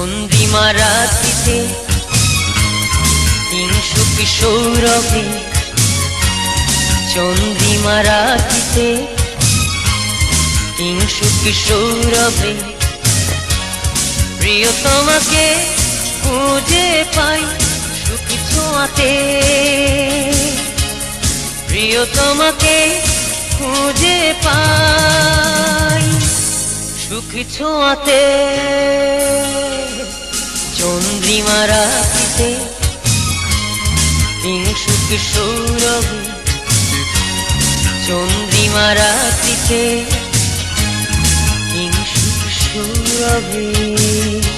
চন্দ্রিমা রাত্রিতে কিংসুক সৌরভে চন্দ্রিমা রাত্রিতে কিংসুক সৌরভে প্রিয় তোমাকে খুঁজে পাই সুখ ছোঁয়াতে। প্রিয় তোমাকে খুঁজে পাই সুখ ছোঁয়াতে। চন্দ্রিমা রাখিতে সুখ সৌরভ চন্দ্রিমা রাখিতে সুখ সৌরভে।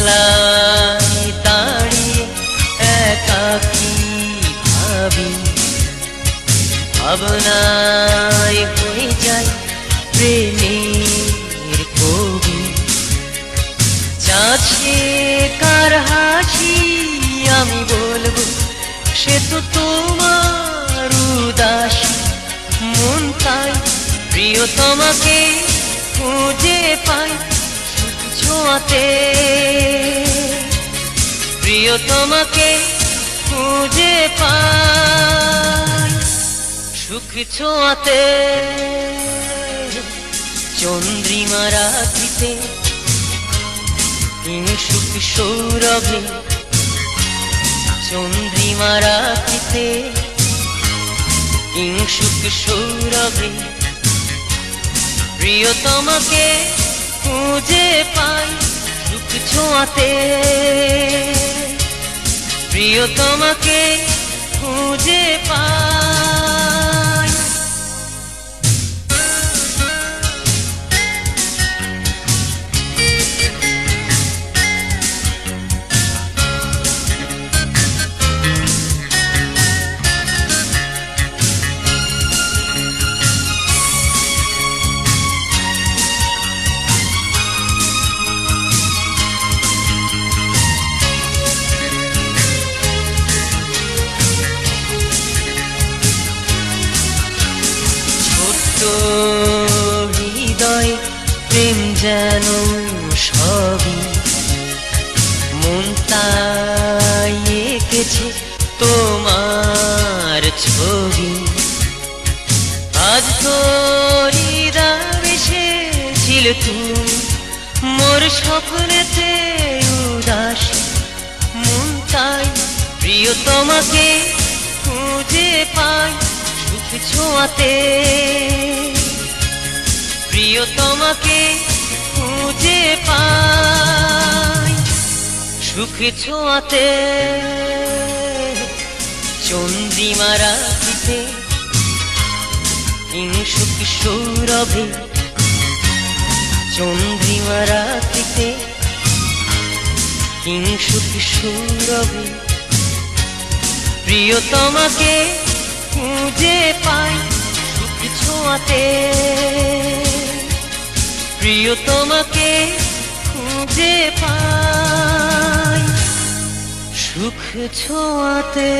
জানালায় দাঁড়িয়ে একাকি ভাবি। ভাবনায় হয়ে যায় প্রেমের কবি। চাচ্ছে কার হাসি, আমি বলব, সে তো তোমার উদাসী। মন তাই প্রিয় তোমাকে খুঁজে পাই। ছোঁয়াতে প্রিয় তোমাকে খুঁজে পাই সুখ ছোঁয়াতে। চন্দ্রিমা রাত্রিতে সুখ সৌরভে। চন্দ্রিমা রাত্রিতে সুখ সৌরভে। প্রিয় তোমাকে খুঁজে পাই সুখ ছোঁয়াতে। প্রিয় তোমাকে খুঁজে পাই। হৃদয়, প্রেম যেন সবই। মন তাই তোমার ছবি। আজ তো হৃদয় এসেছিল তুমি মোর স্বপ্নেতে উদাস। মন তাই প্রিয় তোমাকে খুঁজে পাই। ছোঁয়াতে। প্রিয় তোমাকে খুঁজে পাই সুখ ছোঁয়াতে। চন্দ্রিমা রাতিতে সুখ সৌরভে। চন্দ্রিমা রাতিতে সুখ সৌরভে। প্রিয় তোমাকে খুঁজে পাই সুখ ছোঁয়াতে প্রিয় তোমাকে খুঁজে পাই সুখ ছোঁয়াতে।